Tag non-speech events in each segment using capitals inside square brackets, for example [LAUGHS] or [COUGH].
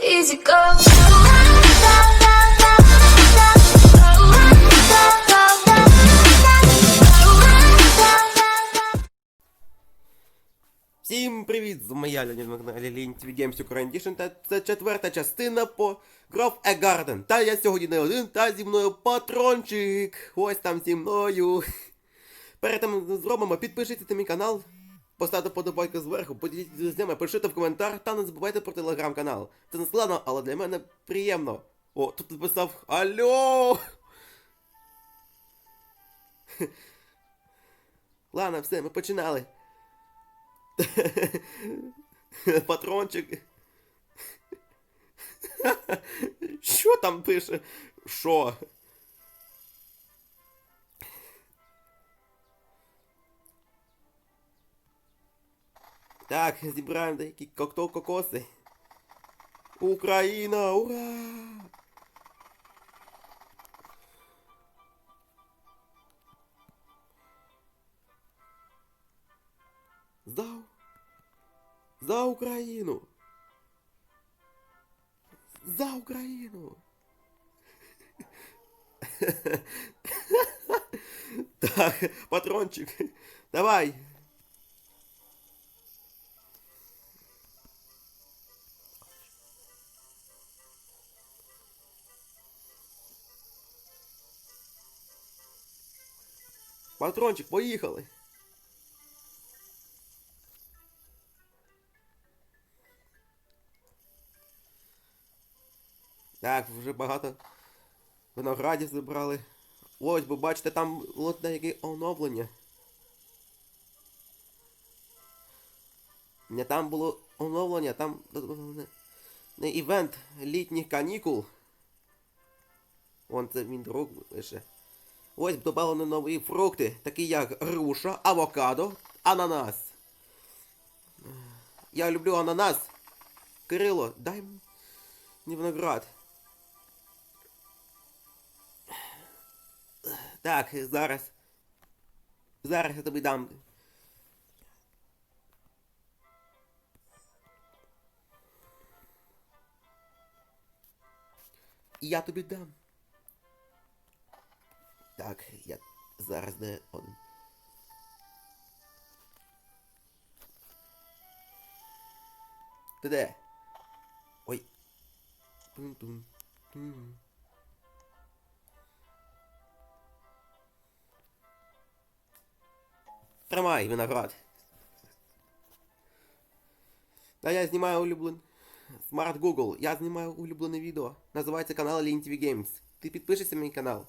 Easy go. Всім привіт! З моя Лінь TV Games Ukraine Edition, та це четверта частина по Grove A Garden. Та я сьогодні не один, та зі мною патрончик. Ось там зі мною. Перед тим зробимо, підпишіться на мій канал, поставте подобайку зверху, поділіться з друзями, пишіть в коментар та не забувайте про телеграм-канал. Це не складно, але для мене приємно. О, тут написав Алло! Ладно, все, ми починали. Патрончик. Що там пише? Що? Так, зібраємо деякі коктейль кокоси. Україна! Ура! За... За Україну! За Україну! [LAUGHS] Так, патрончик, давай! Патрончик, поїхали! Так, вже багато виноградів зібрали. Ось, ви бачите, там от деякі оновлення. Не там було оновлення, там е, не, не івент літніх канікул. Вон це він друг лише. Ось додали нові фрукти, такі як груша, авокадо, ананас. Я люблю ананас. Кирило, дай мені виноград. Так, зараз. Зараз я тобі дам. Я тобі дам. Так, я зараз де один. Ти де? Ой. Тун-тун. Тун. Тримай виноград. Та я знімаю улюблений... Smart Google. Я знімаю улюблене відео. Називається канал TV Games. Ти підпишешся на мій канал.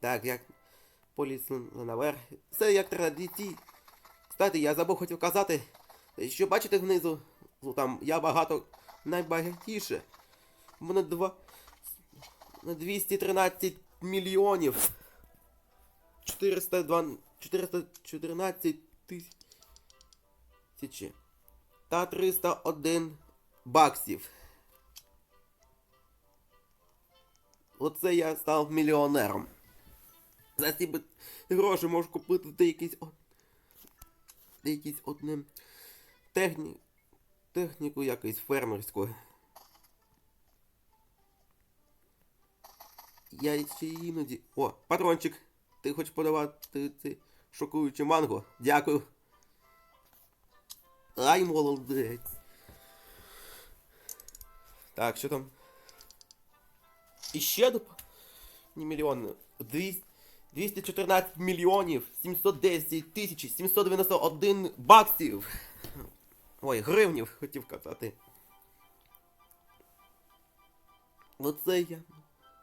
Так, як поліз наверх. Все як традицій. Кстати, я забув хотів казати, що бачите внизу, ну, там я багато найбагатіше. У мене два. На 213 мільйонів. 402... 414 тисячі. Та 301 баксів. Оце я став мільйонером. За ці гроші можу купити де якийсь о... де якийсь одним техні... техніку якусь фермерську. Я ще іноді. О, патрончик! Ти хочеш подавати це шокуюче манго? Дякую. Ай, молодець. Так, що там? Іще доп... Не мільйон. Дві- 214 мільйонів 710 тисяч 791 баксів. Ой, гривнів хотів казати. Оце я.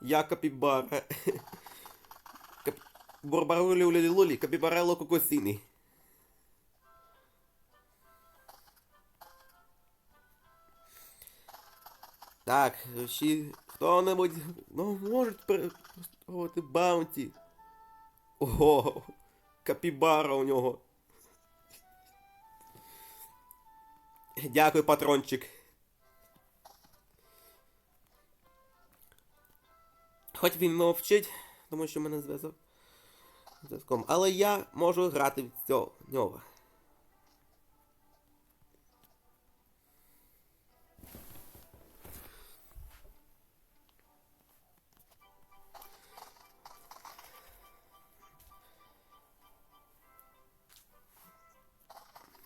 Я капібара. Кап... Лулі, капібарело кокосіни. Так, ще хто-небудь ну, може перепростовувати баунті. Ого, капібара у нього. Дякую, патрончик. Хоч він мовчить, тому що мене зв'язок зв'язком. Але я можу грати в цього нього.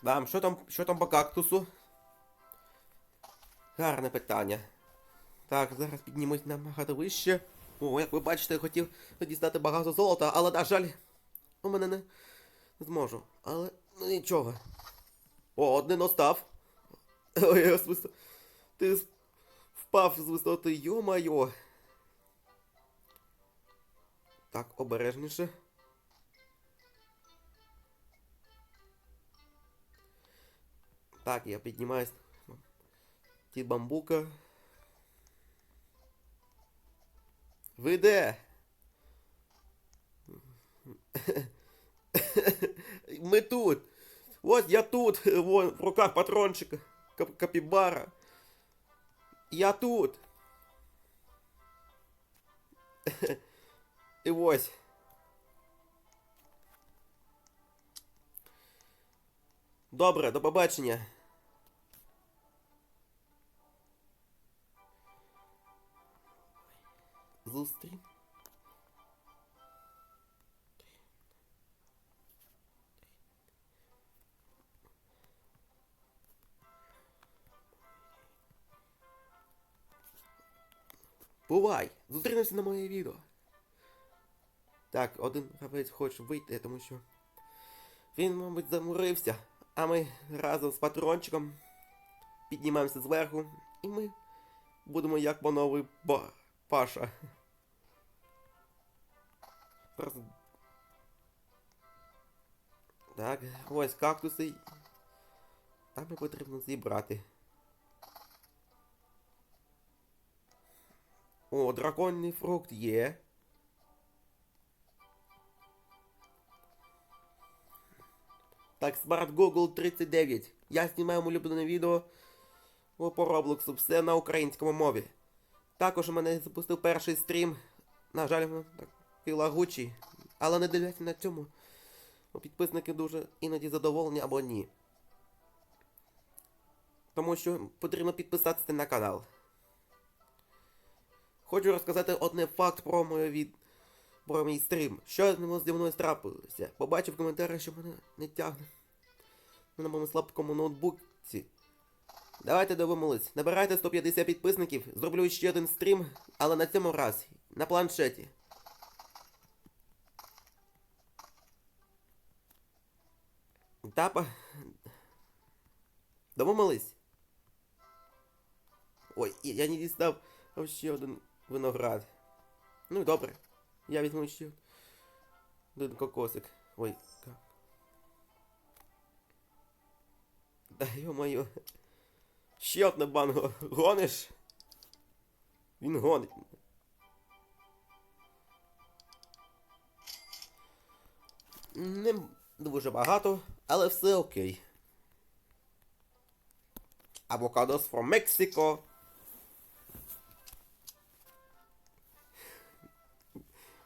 Вам, що там, що там по кактусу? Гарне питання. Так, зараз піднімусь набагато вище. О, як ви бачите, я хотів дістати багато золота, але, на жаль, у мене не, зможу. Але ну нічого. О, один остав. [LAUGHS] Ой, я висо- Ти впав з висоти, йо-майо. Так, обережніше. Так, я піднімаюсь. Ті бамбука. Ви де? Ми тут. Ось я тут. Вон в руках патрончик. Кап- Капібара. Я тут. І ось. Добре, до побачення. Зустрі. Бувай! Зустрінемося на моє відео. Так, один гравець хоче вийти, тому що він, мабуть, замурився, а ми разом з патрончиком піднімаємося зверху, і ми будемо як пановий ба... Паша. Зараз... Так, ось кактуси. Там і потрібно зібрати. О, драконний фрукт є. Так, Smart Google 39. Я знімаю улюблене відео по Роблоксу, все на українському мові. Також у мене запустив перший стрім. На жаль, він такий лагучий. Але не дивляться на цьому. Підписники дуже іноді задоволені або ні. Тому що потрібно підписатися на канал. Хочу розказати одне факт про моє від... про мій стрім. Що зі мною трапилося? Побачив в коментарях, що мене не тягне на моєму слабкому ноутбуці. Давайте домовимось. Набирайте 150 підписників, зроблю ще один стрім, але на цьому раз на планшеті. Тапа. Домовились? Ой, я не дістав ще один виноград. Ну добре. Я візьму ще один кокосик. Ой, как. Да ё-моё. Ще одне банго. Гониш? Він гонить. Не дуже багато, але все окей. Авокадос from Mexico.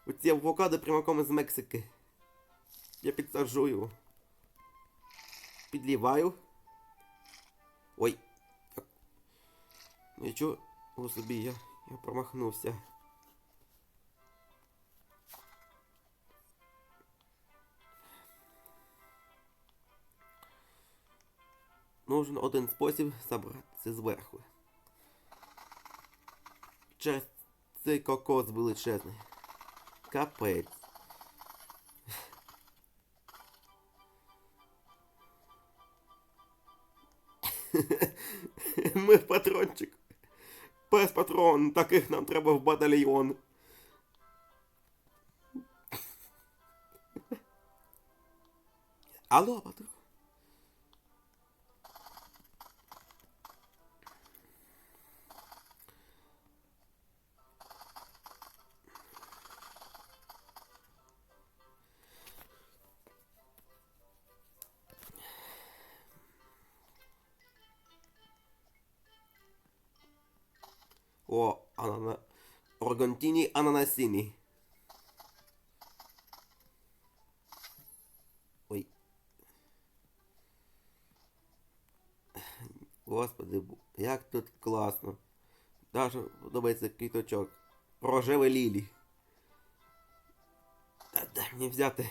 Оці авокадо прямиком з Мексики. Я підсаджую. Підліваю. Ой. Нічого у собі я, я промахнувся. Нужен один спосіб забратися зверху. Через цей кокос величезний. Капець. [LAUGHS] Ми патрончик. Пес патрон, таких нам треба в батальйон. Алло, патрон. О, анана... Органтіні ананасіні. Ой. Господи, як тут класно. Даже подобається квіточок. Рожеве лілі. Та дай мені взяти.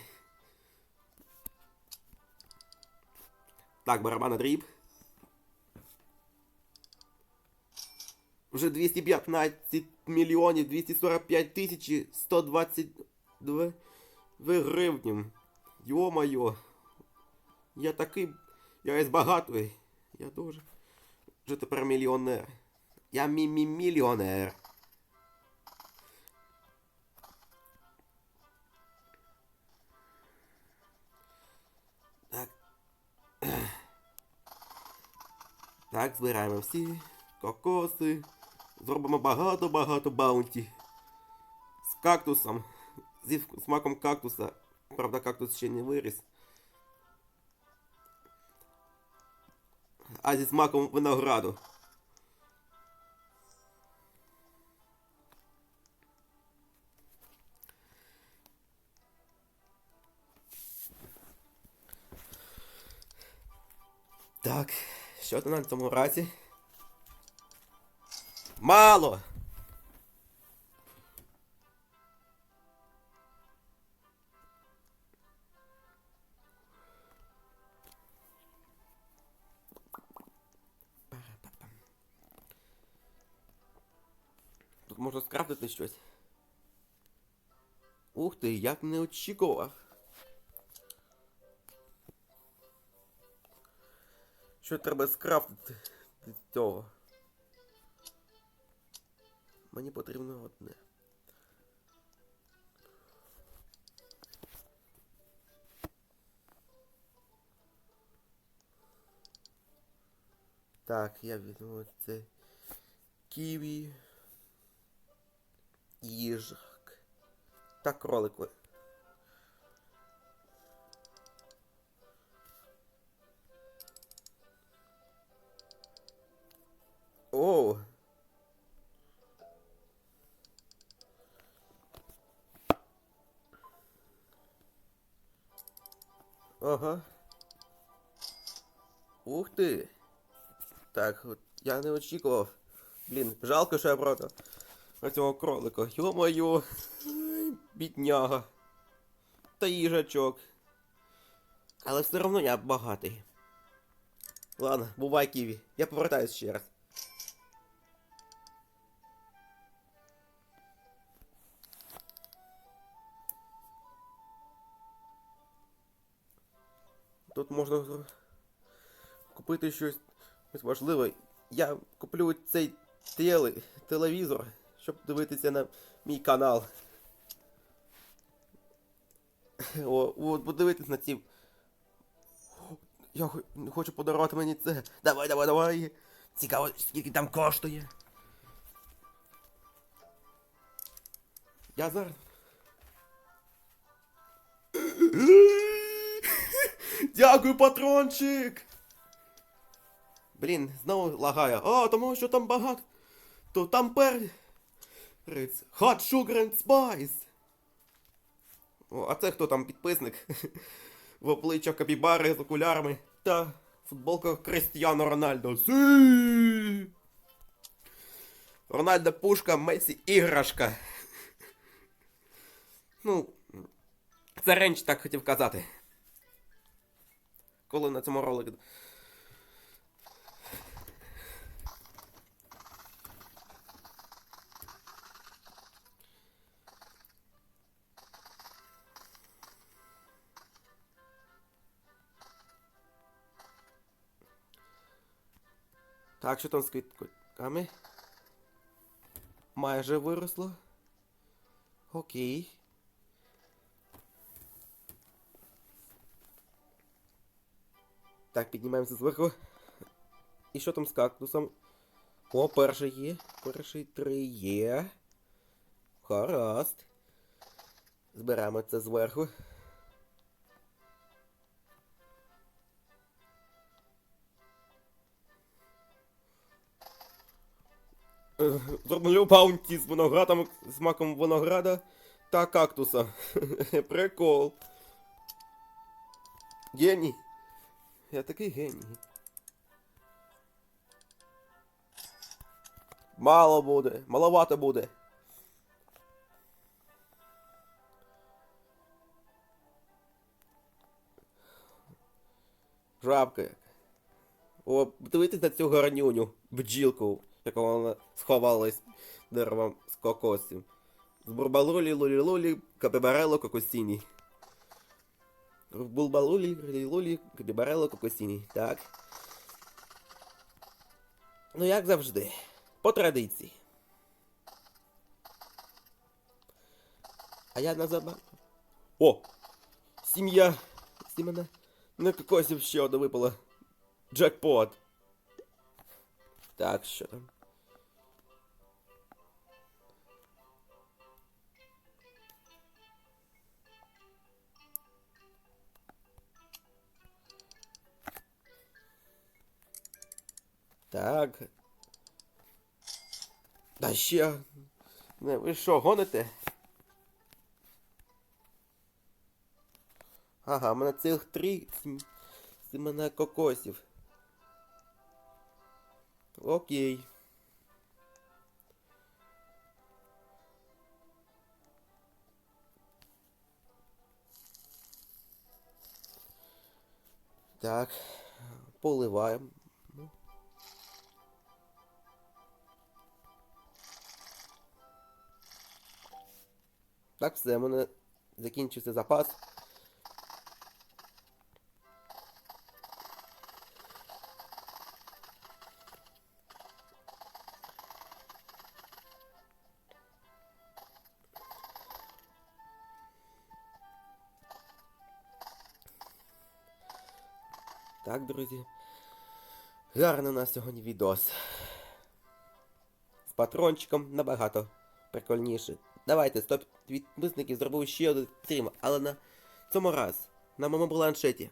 Так, барабана дріб. Вже 215 мільйонів 245 тисяч 122 гривні. Йо-моє. Я такий. Я із багатий. Я дуже. Вже тепер мільйонер. Я мі-мі-мільйонер. Так. Так, збираємо всі кокоси. Зробимо багато-багато баунті. З кактусом. Зі смаком кактуса. Правда, кактус ще не виріс. А зі смаком винограду. Так, що то на цьому разі? Мало! Тут можна скрафтити щось. Ух ти, як не очікував. Що треба скрафтити від цього? Мені потрібно одне. Так, я візьму це ківі. Їжак. Та кролику. О. Ага. Ух ти. Так, я не очікував. Блін, жалко, що я правда. Цього кролика. Йо-моє. Бідняга. Та їжачок. Але все одно я багатий. Ладно, бувай Ківі. Я повертаюсь ще раз. Тут можна купити щось, важливе. Я куплю цей теле, телевізор, щоб дивитися на мій канал. О, от подивитись на ці. Я хочу подарувати мені це. Давай, давай, давай. Цікаво, скільки там коштує. Я зараз. Дякую, патрончик! Блін, знову лагає. А, тому що там багато. То там перець. Hot Sugar and Spice. О, а це хто там підписник? В обличчя капібари з окулярами та футболка Кристіано Рональдо. Сі! Рональдо пушка, Месі іграшка. Ну, це ренч так хотів казати. Коли на цьому ролику. Так, що там з квітками? Майже виросло. Окей. Так, піднімаємося зверху. І що там з кактусом? О, перший є. Перший три є. Гаразд. Збираємо це зверху. Зроблю баунті з виноградом, з маком винограда та кактуса. [LAUGHS] Прикол. Геній. Я такий геній. Мало буде, маловато буде. Жабка. О, дивитись на цю гарнюню, бджілку, яка вона сховалась деревом з кокосів. З бурбалулі, лулі лулі, капібарело кокосіні. Булбалулі, лулі лулі, капібарело кокосіні. Так. Ну як завжди. По традиції. А я на заба... О! Сім'я! Сімена на кокосів ще одна випала. Джекпот. Так, що там? Так. Та ще. Не, ви що, гоните? Ага, у мене цілих три семена кокосів. Окей. Так, поливаємо. Так, все, у мене закінчився запас. Так, друзі. Гарний у нас сьогодні відос. З патрончиком набагато прикольніше. Давайте, 100 підписників зробив ще один стрім, але на цьому раз на моєму планшеті.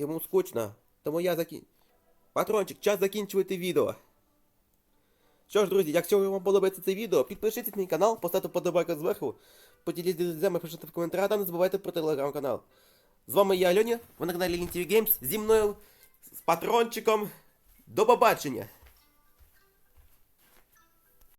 Йому скучно, тому я закін... Патрончик, час закінчувати відео. Що ж, друзі, якщо вам подобається це відео, підпишіться на мій канал, поставте подобайку зверху, поділіться з друзями, пишіть в коментарях, та не забувайте про телеграм-канал. З вами я, Альоня, ви на каналі LinTV Games, зі мною, з патрончиком. До побачення!